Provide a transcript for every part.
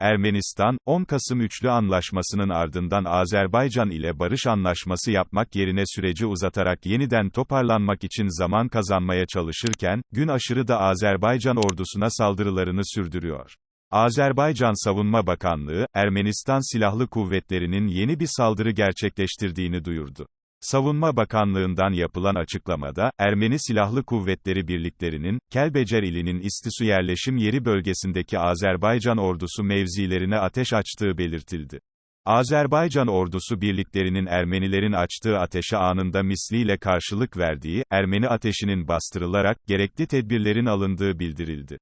Ermenistan, 10 Kasım Üçlü Anlaşması'nın ardından Azerbaycan ile barış anlaşması yapmak yerine süreci uzatarak yeniden toparlanmak için zaman kazanmaya çalışırken, gün aşırı da Azerbaycan ordusuna saldırılarını sürdürüyor. Azerbaycan Savunma Bakanlığı, Ermenistan Silahlı Kuvvetleri'nin yeni bir saldırı gerçekleştirdiğini duyurdu. Savunma Bakanlığı'ndan yapılan açıklamada, Ermeni Silahlı Kuvvetleri birliklerinin, Kelbecer ilinin İstisu yerleşim yeri bölgesindeki Azerbaycan ordusu mevzilerine ateş açtığı belirtildi. Azerbaycan ordusu birliklerinin Ermenilerin açtığı ateşe anında misliyle karşılık verdiği, Ermeni ateşinin bastırılarak, gerekli tedbirlerin alındığı bildirildi.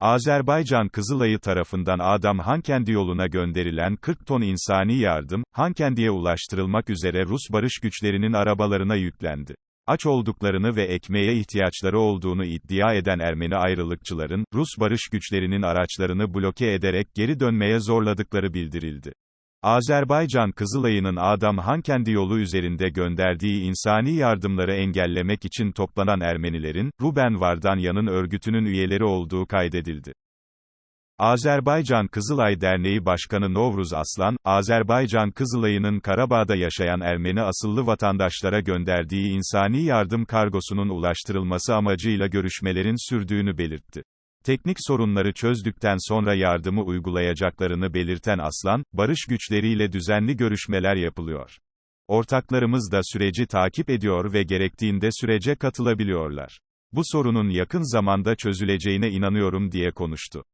Azerbaycan Kızılayı tarafından Adam Hankendi yoluna gönderilen 40 ton insani yardım, Hankendi'ye ulaştırılmak üzere Rus barış güçlerinin arabalarına yüklendi. Aç olduklarını ve ekmeğe ihtiyaçları olduğunu iddia eden Ermeni ayrılıkçıların, Rus barış güçlerinin araçlarını bloke ederek geri dönmeye zorladıkları bildirildi. Azerbaycan Kızılay'ının Adam Hankendi yolu üzerinde gönderdiği insani yardımları engellemek için toplanan Ermenilerin, Ruben Vardanyan'ın örgütünün üyeleri olduğu kaydedildi. Azerbaycan Kızılay Derneği Başkanı Novruz Aslan, Azerbaycan Kızılay'ının Karabağ'da yaşayan Ermeni asıllı vatandaşlara gönderdiği insani yardım kargosunun ulaştırılması amacıyla görüşmelerin sürdüğünü belirtti. Teknik sorunları çözdükten sonra yardımı uygulayacaklarını belirten Aslan, barış güçleriyle düzenli görüşmeler yapılıyor. Ortaklarımız da süreci takip ediyor ve gerektiğinde sürece katılabiliyorlar. Bu sorunun yakın zamanda çözüleceğine inanıyorum diye konuştu.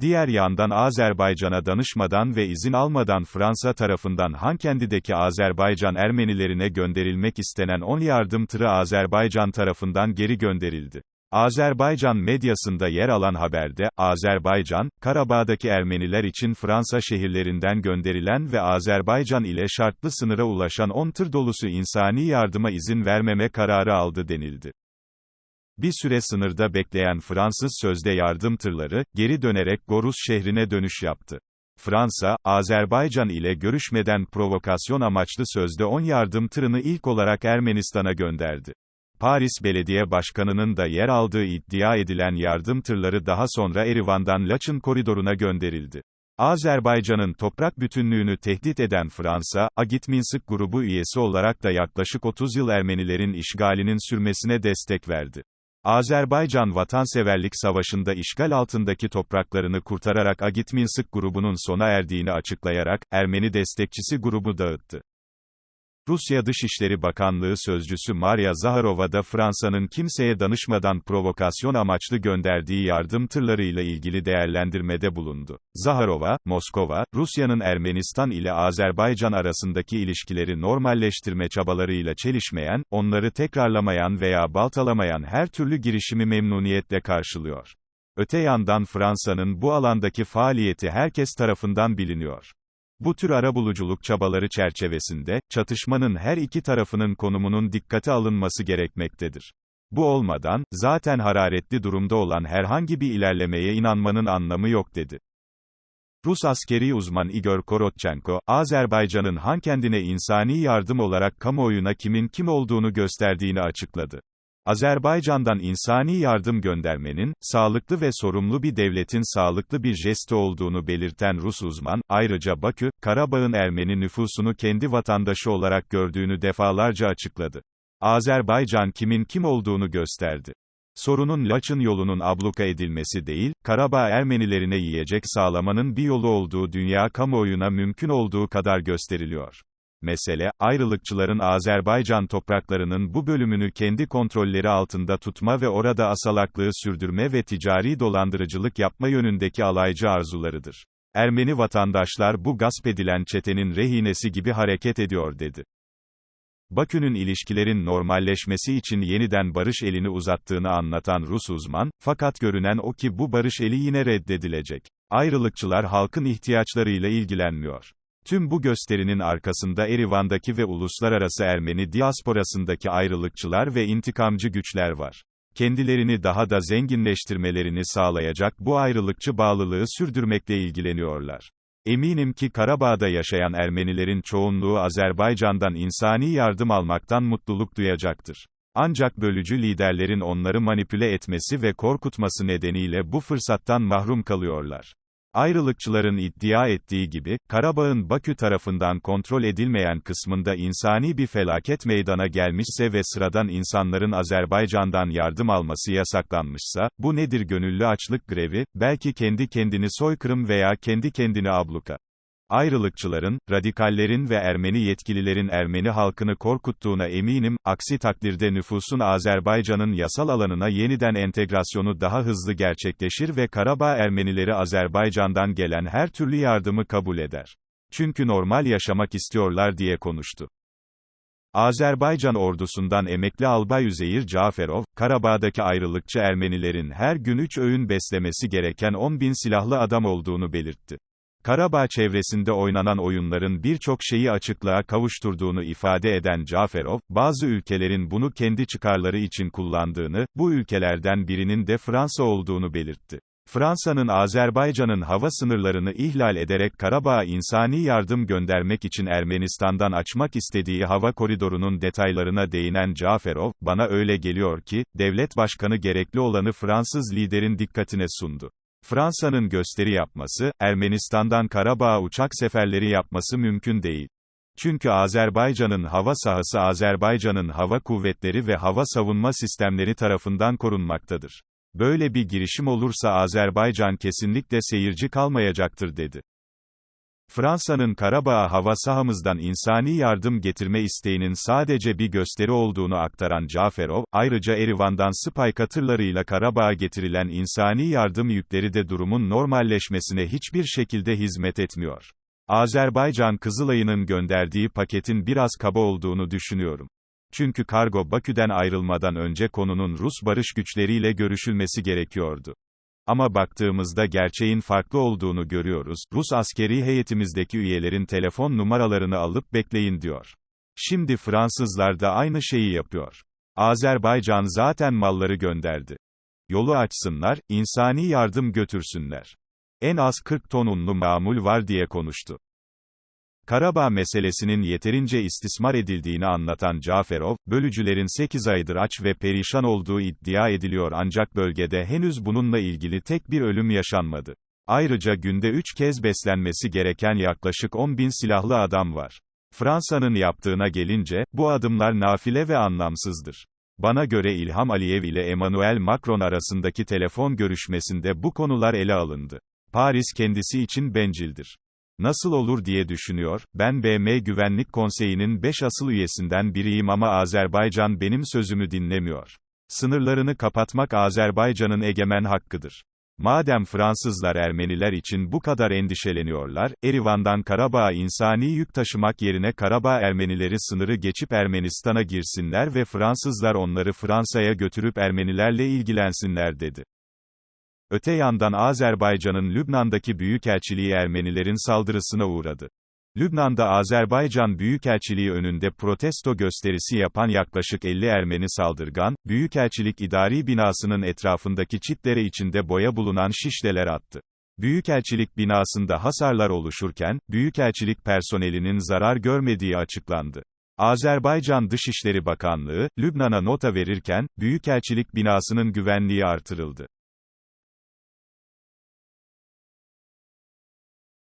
Diğer yandan Azerbaycan'a danışmadan ve izin almadan Fransa tarafından Hankendi'deki Azerbaycan Ermenilerine gönderilmek istenen 10 yardım tırı Azerbaycan tarafından geri gönderildi. Azerbaycan medyasında yer alan haberde, Azerbaycan, Karabağ'daki Ermeniler için Fransa şehirlerinden gönderilen ve Azerbaycan ile şartlı sınıra ulaşan 10 tır dolusu insani yardıma izin vermeme kararı aldı denildi. Bir süre sınırda bekleyen Fransız sözde yardım tırları, geri dönerek Gorus şehrine dönüş yaptı. Fransa, Azerbaycan ile görüşmeden provokasyon amaçlı sözde 10 yardım tırını ilk olarak Ermenistan'a gönderdi. Paris Belediye Başkanı'nın da yer aldığı iddia edilen yardım tırları daha sonra Erivan'dan Laçın koridoruna gönderildi. Azerbaycan'ın toprak bütünlüğünü tehdit eden Fransa, Agitminsk grubu üyesi olarak da yaklaşık 30 yıl Ermenilerin işgalinin sürmesine destek verdi. Azerbaycan Vatanseverlik Savaşı'nda işgal altındaki topraklarını kurtararak Agitminsk grubunun sona erdiğini açıklayarak, Ermeni destekçisi grubu dağıttı. Rusya Dışişleri Bakanlığı Sözcüsü Maria Zaharova da Fransa'nın kimseye danışmadan provokasyon amaçlı gönderdiği yardım tırlarıyla ilgili değerlendirmede bulundu. Zaharova, Moskova, Rusya'nın Ermenistan ile Azerbaycan arasındaki ilişkileri normalleştirme çabalarıyla çelişmeyen, onları tekrarlamayan veya baltalamayan her türlü girişimi memnuniyetle karşılıyor. Öte yandan Fransa'nın bu alandaki faaliyeti herkes tarafından biliniyor. Bu tür arabuluculuk çabaları çerçevesinde, çatışmanın her iki tarafının konumunun dikkate alınması gerekmektedir. Bu olmadan, zaten hararetli durumda olan herhangi bir ilerlemeye inanmanın anlamı yok dedi. Rus askeri uzman Igor Korotchenko, Azerbaycan'ın Han kendine insani yardım olarak kamuoyuna kimin kim olduğunu gösterdiğini açıkladı. Azerbaycan'dan insani yardım göndermenin, sağlıklı ve sorumlu bir devletin sağlıklı bir jesti olduğunu belirten Rus uzman, ayrıca Bakü, Karabağ'ın Ermeni nüfusunu kendi vatandaşı olarak gördüğünü defalarca açıkladı. Azerbaycan kimin kim olduğunu gösterdi. Sorunun Laçın yolunun abluka edilmesi değil, Karabağ Ermenilerine yiyecek sağlamanın bir yolu olduğu dünya kamuoyuna mümkün olduğu kadar gösteriliyor. Mesele, ayrılıkçıların Azerbaycan topraklarının bu bölümünü kendi kontrolleri altında tutma ve orada asalaklığı sürdürme ve ticari dolandırıcılık yapma yönündeki alaycı arzularıdır. Ermeni vatandaşlar bu gasp edilen çetenin rehinesi gibi hareket ediyor dedi. Bakü'nün ilişkilerin normalleşmesi için yeniden barış elini uzattığını anlatan Rus uzman, fakat görünen o ki bu barış eli yine reddedilecek. Ayrılıkçılar halkın ihtiyaçlarıyla ilgilenmiyor. Tüm bu gösterinin arkasında Erivan'daki ve uluslararası Ermeni diasporasındaki ayrılıkçılar ve intikamcı güçler var. Kendilerini daha da zenginleştirmelerini sağlayacak bu ayrılıkçı bağlılığı sürdürmekle ilgileniyorlar. Eminim ki Karabağ'da yaşayan Ermenilerin çoğunluğu Azerbaycan'dan insani yardım almaktan mutluluk duyacaktır. Ancak bölücü liderlerin onları manipüle etmesi ve korkutması nedeniyle bu fırsattan mahrum kalıyorlar. Ayrılıkçıların iddia ettiği gibi, Karabağ'ın Bakü tarafından kontrol edilmeyen kısmında insani bir felaket meydana gelmişse ve sıradan insanların Azerbaycan'dan yardım alması yasaklanmışsa, bu nedir gönüllü açlık grevi, belki kendi kendini soykırım veya kendi kendini abluka. Ayrılıkçıların, radikallerin ve Ermeni yetkililerin Ermeni halkını korkuttuğuna eminim, aksi takdirde nüfusun Azerbaycan'ın yasal alanına yeniden entegrasyonu daha hızlı gerçekleşir ve Karabağ Ermenileri Azerbaycan'dan gelen her türlü yardımı kabul eder. Çünkü normal yaşamak istiyorlar diye konuştu. Azerbaycan ordusundan emekli albay Üzeyir Caferov, Karabağ'daki ayrılıkçı Ermenilerin her gün 3 öğün beslemesi gereken 10 bin silahlı adam olduğunu belirtti. Karabağ çevresinde oynanan oyunların birçok şeyi açıklığa kavuşturduğunu ifade eden Caferov, bazı ülkelerin bunu kendi çıkarları için kullandığını, bu ülkelerden birinin de Fransa olduğunu belirtti. Fransa'nın Azerbaycan'ın hava sınırlarını ihlal ederek Karabağ'a insani yardım göndermek için Ermenistan'dan açmak istediği hava koridorunun detaylarına değinen Caferov, bana öyle geliyor ki, devlet başkanı gerekli olanı Fransız liderin dikkatine sundu. Fransa'nın gösteri yapması, Ermenistan'dan Karabağ'a uçak seferleri yapması mümkün değil. Çünkü Azerbaycan'ın hava sahası Azerbaycan'ın hava kuvvetleri ve hava savunma sistemleri tarafından korunmaktadır. Böyle bir girişim olursa Azerbaycan kesinlikle seyirci kalmayacaktır dedi. Fransa'nın Karabağ hava sahamızdan insani yardım getirme isteğinin sadece bir gösteri olduğunu aktaran Caferov, ayrıca Erivan'dan Spy katırlarıyla Karabağ'a getirilen insani yardım yükleri de durumun normalleşmesine hiçbir şekilde hizmet etmiyor. Azerbaycan Kızılay'ın gönderdiği paketin biraz kaba olduğunu düşünüyorum. Çünkü kargo Bakü'den ayrılmadan önce konunun Rus barış güçleriyle görüşülmesi gerekiyordu. Ama baktığımızda gerçeğin farklı olduğunu görüyoruz. Rus askeri heyetimizdeki üyelerin telefon numaralarını alıp bekleyin diyor. Şimdi Fransızlar da aynı şeyi yapıyor. Azerbaycan zaten malları gönderdi. Yolu açsınlar, insani yardım götürsünler. En az 40 ton unlu mamul var diye konuştu. Karabağ meselesinin yeterince istismar edildiğini anlatan Caferov, bölücülerin 8 aydır aç ve perişan olduğu iddia ediliyor ancak bölgede henüz bununla ilgili tek bir ölüm yaşanmadı. Ayrıca günde 3 kez beslenmesi gereken yaklaşık 10 bin silahlı adam var. Fransa'nın yaptığına gelince, bu adımlar nafile ve anlamsızdır. Bana göre İlham Aliyev ile Emmanuel Macron arasındaki telefon görüşmesinde bu konular ele alındı. Paris kendisi için bencildir. Nasıl olur diye düşünüyor, ben BM Güvenlik Konseyi'nin 5 asıl üyesinden biriyim ama Azerbaycan benim sözümü dinlemiyor. Sınırlarını kapatmak Azerbaycan'ın egemen hakkıdır. Madem Fransızlar Ermeniler için bu kadar endişeleniyorlar, Erivan'dan Karabağ'a insani yük taşımak yerine Karabağ Ermenileri sınırı geçip Ermenistan'a girsinler ve Fransızlar onları Fransa'ya götürüp Ermenilerle ilgilensinler dedi. Öte yandan Azerbaycan'ın Lübnan'daki büyükelçiliği Ermenilerin saldırısına uğradı. Lübnan'da Azerbaycan Büyükelçiliği önünde protesto gösterisi yapan yaklaşık 50 Ermeni saldırgan, Büyükelçilik idari binasının etrafındaki çitlere içinde boya bulunan şişleler attı. Büyükelçilik binasında hasarlar oluşurken, Büyükelçilik personelinin zarar görmediği açıklandı. Azerbaycan Dışişleri Bakanlığı, Lübnan'a nota verirken, Büyükelçilik binasının güvenliği artırıldı.